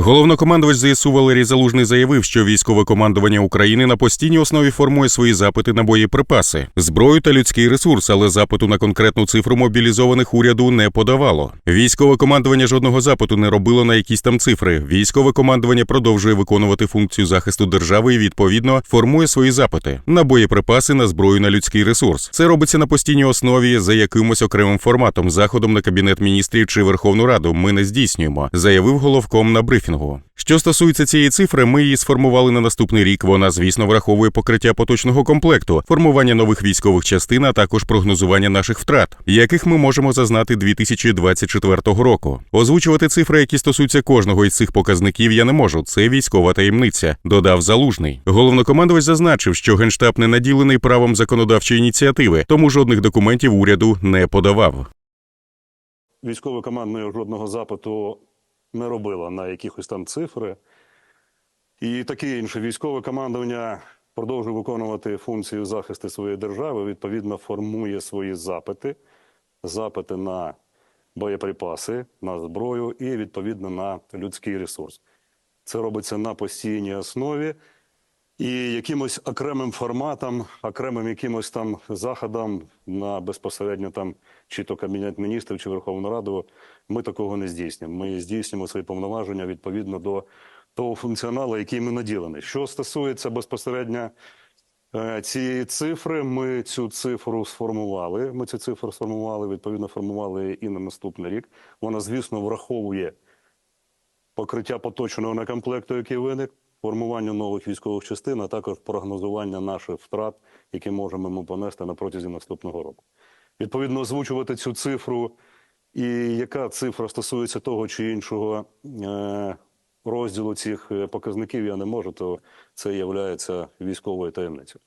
Головнокомандувач ЗСУ Валерій Залужний заявив, що військове командування України на постійній основі формує свої запити на боєприпаси, зброю та людський ресурс, але запиту на конкретну цифру мобілізованих уряду не подавало. Військове командування жодного запиту не робило на якісь там цифри. Військове командування продовжує виконувати функцію захисту держави і відповідно формує свої запити на боєприпаси, на зброю, на людський ресурс. Це робиться на постійній основі за якимось окремим форматом, заходом на кабінет міністрів чи Верховну Раду. Ми не здійснюємо, заявив головком на брифінгу. Що стосується цієї цифри, ми її сформували на наступний рік. Вона, звісно, враховує покриття поточного комплекту, формування нових військових частин, а також прогнозування наших втрат, яких ми можемо зазнати 2024 року. Озвучувати цифри, які стосуються кожного із цих показників, я не можу. Це військова таємниця, додав залужний. Головнокомандувач зазначив, що генштаб не наділений правом законодавчої ініціативи, тому жодних документів уряду не подавав. військове командне жодного запиту не робила на якихось там цифри. І таке інше військове командування продовжує виконувати функцію захисту своєї держави, відповідно, формує свої запити, запити на боєприпаси, на зброю і відповідно на людський ресурс. Це робиться на постійній основі. І якимось окремим форматом, окремим якимось там заходом на безпосередньо там чи то Кабінет міністрів, чи Верховну Раду, ми такого не здійснюємо. Ми здійснюємо свої повноваження відповідно до того функціоналу, який ми наділені. Що стосується безпосередньо е, цієї цифри, ми цю цифру сформували. Ми цю цифру сформували, відповідно, формували і на наступний рік. Вона, звісно, враховує покриття поточного некомплекту, який виник, формування нових військових частин, а також прогнозування наших втрат, які можемо ми понести на протязі наступного року. Відповідно, озвучувати цю цифру, і яка цифра стосується того чи іншого е, розділу цих е, показників, я не можу, то це є військовою таємницею.